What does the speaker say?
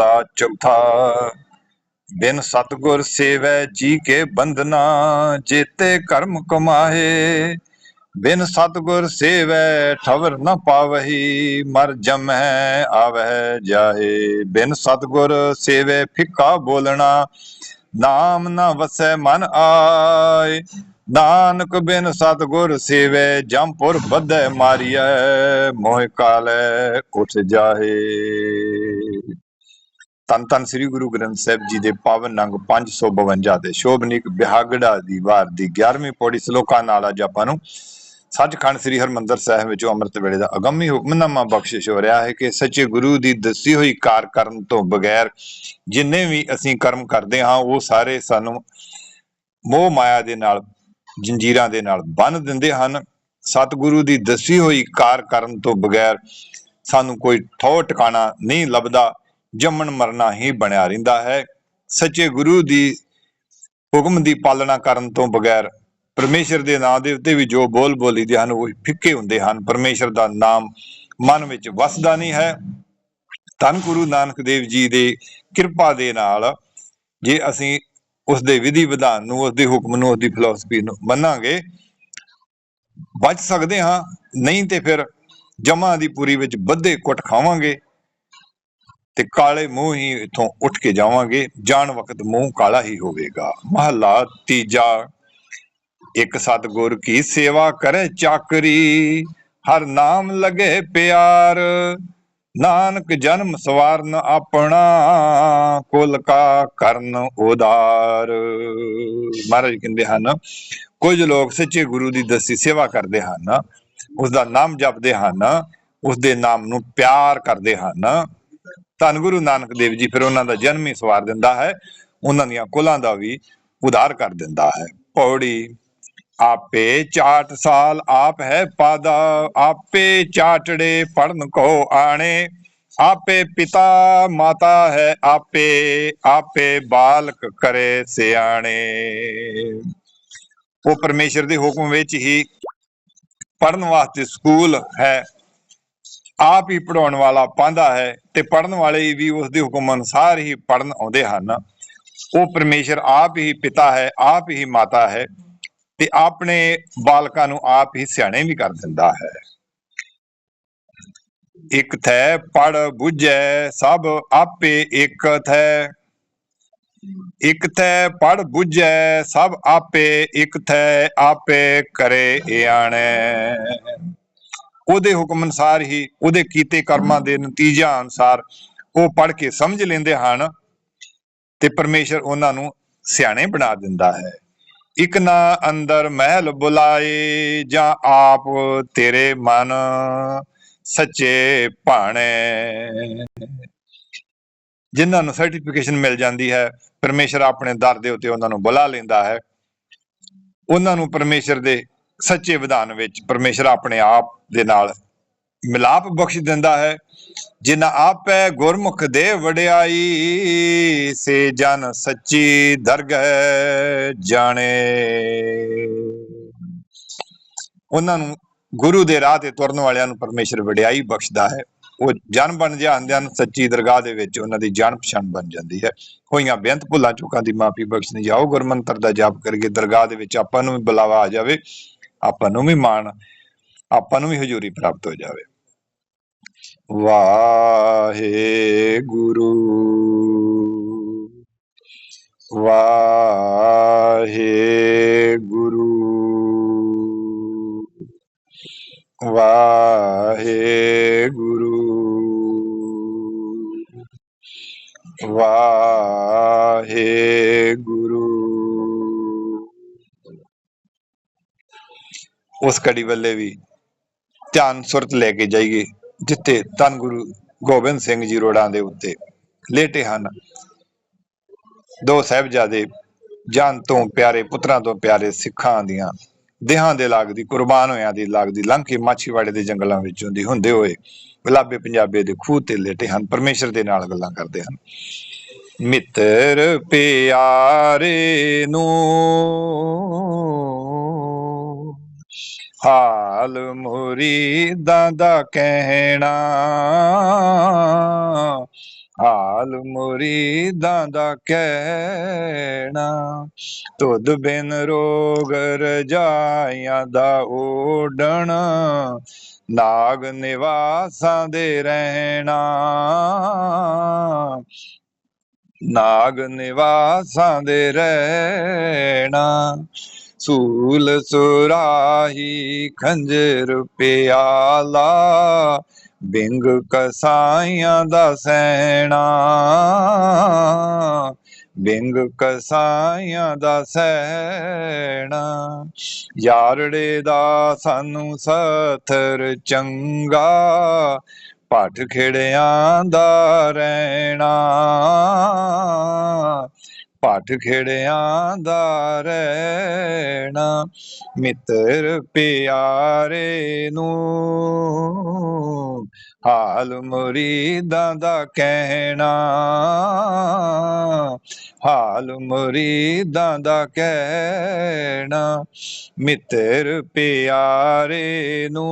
ਮਹੱਲਾ ਚੌਥਾ। ਬਿਨ ਸਤਗੁਰ ਸੇਵੈ ਜੀ ਕੇ ਬੰਧਨਾ, ਜੇਤੇ ਕਰਮ ਕਮਾਏ ਬਿਨ ਸਤਗੁਰ ਸੇਵੈ ਠਵਰ ਨ ਪਾਵਹੀ, ਮਰ ਜਮੈ ਆਵਹਿ ਜਾਹੇ। ਬਿਨ ਸਤਗੁਰ ਸੇਵੈ ਫਿੱਕਾ ਬੋਲਣਾ, ਨਾਮ ਨ ਵਸੈ ਮਨ ਆਏ। ਨਾਨਕ ਬਿਨ ਸਤਗੁਰ ਸੇਵੈ ਜੰਪੁਰ ਬੱਧੈ ਮਾਰੀਐ, ਮੋਹਿ ਕਾਲੈ ਉਠ ਜਾਹੇ। ਤਨ ਤਨ ਸ੍ਰੀ ਗੁਰੂ ਗ੍ਰੰਥ ਸਾਹਿਬ ਜੀ ਦੇ ਪਾਵਨ ਅੰਗ 552 ਦੇ ਸ਼ੋਭਨੀਕ ਬਿਹਾਗੜਾ ਦੀ ਵਾਰ ਦੀ 11ਵੀਂ ਪੌੜੀ ਸ਼ਲੋਕਾਂ ਨਾਲ ਅੱਜ ਆਪਾਂ ਨੂੰ ਸੱਚਖੰਡ ਸ੍ਰੀ ਹਰਮੰਦਰ ਸਾਹਿਬ ਵਿੱਚ ਅੰਮ੍ਰਿਤ ਵੇਲੇ ਦਾ ਅਗੰਮੀ ਹੁਕਮਨਾਮਾ ਬਖਸ਼ਿਸ਼ ਹੋ ਰਿਹਾ ਹੈ ਕਿ ਸੱਚੇ ਗੁਰੂ ਦੀ ਦੱਸੀ ਹੋਈ ਕਾਰ ਕਰਨ ਤੋਂ ਬਗੈਰ ਜਿੰਨੇ ਵੀ ਅਸੀਂ ਕਰਮ ਕਰਦੇ ਹਾਂ, ਉਹ ਸਾਰੇ ਸਾਨੂੰ ਮੋਹ ਮਾਇਆ ਦੇ ਨਾਲ, ਜੰਜੀਰਾਂ ਦੇ ਨਾਲ ਬੰਨ ਦਿੰਦੇ ਹਨ। ਸਤਿਗੁਰੂ ਦੀ ਦੱਸੀ ਹੋਈ ਕਾਰ ਕਰਨ ਤੋਂ ਬਗੈਰ ਸਾਨੂੰ ਕੋਈ ਥੋ ਟਿਕਾਣਾ ਨਹੀਂ ਲੱਭਦਾ। ਜੰਮਣ ਮਰਨਾ ਹੀ ਬਣਿਆ ਰਹਿੰਦਾ ਹੈ। ਸੱਚੇ ਗੁਰੂ ਦੀ ਹੁਕਮ ਦੀ ਪਾਲਣਾ ਕਰਨ ਤੋਂ ਬਗੈਰ ਪਰਮੇਸ਼ਰ ਦੇ ਨਾਮ ਦੇ ਉੱਤੇ ਵੀ ਜੋ ਬੋਲ ਬੋਲੀ ਦੇ ਹਨ, ਉਹ ਫਿੱਕੇ ਹੁੰਦੇ ਹਨ। ਪਰਮੇਸ਼ਰ ਦਾ ਨਾਮ ਮਨ ਵਿੱਚ ਵਸਦਾ ਨਹੀਂ ਹੈ। ਧੰਨ ਗੁਰੂ ਨਾਨਕ ਦੇਵ ਜੀ ਦੇ ਕਿਰਪਾ ਦੇ ਨਾਲ ਜੇ ਅਸੀਂ ਉਸ ਦੇ ਵਿਧੀ ਵਿਧਾਨ ਨੂੰ ਉਸ ਦੇ ਹੁਕਮ ਨੂੰ ਉਸ ਦੀ ਫਿਲਾਸਫੀ ਨੂੰ ਮੰਨਾਂਗੇ ਬਚ ਸਕਦੇ ਹਾਂ। ਨਹੀਂ ਤੇ ਫਿਰ ਜਮਾਂ ਦੀ ਪੂਰੀ ਵਿੱਚ ਬੱਧੇ ਕੁੱਟ ਖਾਵਾਂਗੇ। ਤੇ ਕਾਲੇ ਮੂੰਹ ਹੀ ਇਥੋਂ ਉੱਠ ਕੇ ਜਾਵਾਂਗੇ। ਜਾਣ ਵਕਤ ਮੂੰਹ ਕਾਲਾ ਹੀ ਹੋਵੇਗਾ। ਮਹੱਲਾ ਤੀਜਾ, ਇੱਕ ਸਤਗੁਰ ਕੀ ਸੇਵਾ ਕਰੇ ਚਾਕਰੀ, ਹਰ ਨਾਮ ਲਗੇ ਪਿਆਰ। ਨਾਨਕ ਜਨਮ ਸਵਾਰਨ ਆਪਣਾ, ਕੁਲ ਕਾ ਕਰਨ ਉਦਾਰ। ਮਹਾਰਾਜ ਕਹਿੰਦੇ ਹਨ, ਕੁਝ ਲੋਕ ਸੱਚੇ ਗੁਰੂ ਦੀ ਦਸੀ ਸੇਵਾ ਕਰਦੇ ਹਨ ਉਸ ਦਾ ਨਾਮ ਜਪਦੇ ਹਨ ਉਸ ਦੇ ਨਾਮ ਨੂੰ ਪਿਆਰ ਕਰਦੇ ਹਨ। ਧੰਨ ਗੁਰੂ ਨਾਨਕ ਦੇਵ ਜੀ ਫਿਰ ਉਹਨਾਂ ਦਾ ਜਨਮ ਹੀ ਸਵਾਰ ਦਿੰਦਾ ਹੈ, ਉਹਨਾਂ ਦੀਆਂ ਕੁਲਾਂ ਦਾ ਵੀ ਉਧਾਰ ਕਰ ਦਿੰਦਾ ਹੈ। ਪੌੜੀ, ਆਪੇ ਚਾਟ ਸਾਲ ਆਪ ਹੈ ਪਾਦਾ, ਆਪੇ ਚਾਟੜੇ ਪੜਨ ਕੋ ਆਣੇ, ਆਪੇ ਪਿਤਾ ਮਾਤਾ ਹੈ ਆਪੇ ਆਪੇ ਬਾਲਕ ਕਰੇ ਸਿਆਣੇ। ਉਹ ਪਰਮੇਸ਼ਰ ਦੇ ਹੁਕਮ ਵਿੱਚ ਹੀ ਪੜਨ ਵਾਸਤੇ ਸਕੂਲ ਹੈ। ਆਪ ਹੀ ਪੜਾਉਣ ਵਾਲਾ ਪਾਂਦਾ ਹੈ ਤੇ ਪੜਨ ਵਾਲੇ ਵੀ ਉਸ ਦੇ ਹੁਕਮ ਅਨੁਸਾਰ ਹੀ ਪੜਨ ਆਉਂਦੇ ਹਨ। ਉਹ ਪਰਮੇਸ਼ਰ ਆਪ ਹੀ ਪਿਤਾ ਹੈ, ਆਪ ਹੀ ਮਾਤਾ ਹੈ ਤੇ ਆਪਣੇ ਬਾਲਕਾਂ ਨੂੰ ਆਪ ਹੀ ਸਿਆਣੇ ਵੀ ਕਰ ਦਿੰਦਾ ਹੈ। ਇਕ ਥੈ ਪੜ ਬੁਝੈ, ਸਭ ਆਪੇ ਇਕ ਥੈ। ਇਕ ਥੈ ਪੜ ਬੁਝੈ, ਸਭ ਆਪੇ ਇਕ ਥੈ, ਆਪੇ ਕਰੇ ਆਣੈ ਉਹਦੇ ਹੁਕਮ ਅਨਸਾਰ ਹੀ, ਉਹਦੇ ਕੀਤੇ ਕਰਮਾਂ ਦੇ ਨਤੀਜਿਆਂ ਅਨਸਾਰ ਉਹ ਪੜ ਕੇ ਸਮਝ ਲੈਂਦੇ ਹਨ ਤੇ ਪਰਮੇਸ਼ਰ ਉਹਨਾਂ ਨੂੰ ਸਿਆਣੇ ਬਣਾ ਦਿੰਦਾ ਹੈ। ਇਕ ਨਾ ਅੰਦਰ ਮਹਿਲ ਬੁਲਾਏ ਜਾਂ ਆਪ ਤੇਰੇ ਮਨ ਸੱਚੇ ਭਾਣੇ। ਜਿਨ੍ਹਾਂ ਨੂੰ ਸਰਟੀਫਿਕੇਸ਼ਨ ਮਿਲ ਜਾਂਦੀ ਹੈ, ਪਰਮੇਸ਼ਰ ਆਪਣੇ ਦਰ ਦੇ ਉੱਤੇ ਉਹਨਾਂ ਨੂੰ ਬੁਲਾ ਲੈਂਦਾ ਹੈ। ਉਹਨਾਂ ਨੂੰ ਪਰਮੇਸ਼ਰ ਦੇ ਸੱਚੇ ਵਿਧਾਨ ਵਿੱਚ ਪਰਮੇਸ਼ਰ ਆਪਣੇ ਆਪ ਦੇ ਨਾਲ ਮਿਲਾਪ ਬਖਸ਼ ਦਿੰਦਾ ਹੈ। ਜਿਨ੍ਹਾਂ ਆਪੈ ਗੁਰਮੁਖ ਦੇ ਵਡਿਆਈ, ਸੇ ਜਨ ਸੱਚੀ ਦਰਗਹਿ ਜਾਣੇ। ਉਹਨਾਂ ਨੂੰ ਗੁਰੂ ਦੇ ਰਾਹ ਤੇ ਤੁਰਨ ਵਾਲਿਆਂ ਨੂੰ ਪਰਮੇਸ਼ਰ ਵਡਿਆਈ ਬਖਸ਼ਦਾ ਹੈ। ਉਹ ਜਨ ਬਣ ਜਾਂਦੇ ਹਨ, ਸੱਚੀ ਦਰਗਾਹ ਦੇ ਵਿੱਚ ਉਹਨਾਂ ਦੀ ਜਾਣ ਪਛਾਣ ਬਣ ਜਾਂਦੀ ਹੈ। ਹੋਈਆਂ ਬੇਅੰਤ ਭੁੱਲਾਂ ਚੁੱਕਾਂ ਦੀ ਮਾਫੀ ਬਖਸ਼ਣੀ ਜਾਓ, ਗੁਰਮੰਤਰ ਦਾ ਜਾਪ ਕਰਕੇ ਦਰਗਾਹ ਦੇ ਵਿੱਚ ਆਪਾਂ ਨੂੰ ਵੀ ਬੁਲਾਵਾ ਆ ਜਾਵੇ। ਆਪਾਂ ਨੂੰ ਵੀ ਮਾਣ, ਆਪਾਂ ਨੂੰ ਵੀ ਹਜ਼ੂਰੀ ਪ੍ਰਾਪਤ ਹੋ ਜਾਵੇ। ਵਾਹਿਗੁਰੂ। ਵਾਹਿਗੁਰੂ। ਵਾਹਿਗੁਰੂ। ਵਾਹਿਗੁਰੂ। ਉਸ ਕੜੀ ਵੱਲੇ ਵੀ ਧਿਆਨ ਸੁਰਤ ਲੈ ਕੇ ਜਾਈਏ, ਜਿੱਥੇ ਧੰਨ ਗੁਰੂ ਗੋਬਿੰਦ ਸਿੰਘ ਜੀ ਰੋੜਾਂ ਦੇ ਉੱਤੇ ਲੇਟੇ ਹਨ। ਦੋ ਸਾਹਿਬਜ਼ਾਦੇ ਜਾਨ ਤੋਂ ਪਿਆਰੇ, ਪੁੱਤਰਾਂ ਤੋਂ ਪਿਆਰੇ ਸਿੱਖਾਂ ਦੀਆਂ ਦੇਹਾਂ ਦੇ ਲੱਗਦੀ ਕੁਰਬਾਨ ਹੋਇਆਂ ਦੀ ਲੱਗਦੀ, ਲੰਘ ਕੇ ਮਾਛੀਵਾੜੇ ਦੇ ਜੰਗਲਾਂ ਵਿੱਚੋਂ ਦੀ ਹੁੰਦੇ ਹੋਏ ਗੁਲਾਬੇ ਪੰਜਾਬੇ ਦੇ ਖੂਹ ਤੇ ਲੇਟੇ ਹਨ, ਪਰਮੇਸ਼ਰ ਦੇ ਨਾਲ ਗੱਲਾਂ ਕਰਦੇ ਹਨ। ਮਿੱਤਰ ਪਿਆਰੇ ਨੂੰ ਹਾਲ ਮੁਰੀਦਾਂ ਦਾ ਕਹਿਣਾ। ਹਾਲ ਮੁਰੀਦਾਂ ਦਾ ਕਹਿਣਾ। ਤੁਧ ਬਿਨ ਰੋਗ ਰਜਾਈਆਂ ਦਾ ਓਡਣ ਨਾਗ ਨਿਵਾਸਾਂ ਦੇ ਰਹਿਣਾ। ਨਾਗ ਨਿਵਾਸਾਂ ਦੇ ਰਹਿਣਾ। ਸੂਲ ਸੁਰਾਹੀ ਖੰਜਰ ਪਿਆਲਾ, ਬਿੰਗ ਕਸਾਈਆਂ ਦਾ ਸੈਣਾ। ਬਿੰਗ ਕਸਾਈਆਂ ਦਾ ਸੈਣਾ। ਯਾਰੜੇ ਦਾ ਸਾਨੂੰ ਸਥਰ ਚੰਗਾ ਪੱਠ ਖੇੜਿਆਂ ਦਾ ਰਹਿਣਾ ਪੱਠ ਖੇੜਿਆਂ ਦਾ ਰਹਿਣਾ ਮਿੱਤਰ ਪਿਆਰੇ ਨੂੰ, ਹਾਲ ਮੁਰੀਦਾਂ ਦਾ ਕਹਿਣਾ, ਹਾਲ ਮੁਰੀਦਾਂ ਦਾ ਕਹਿਣਾ, ਮਿੱਤਰ ਪਿਆਰੇ ਨੂੰ।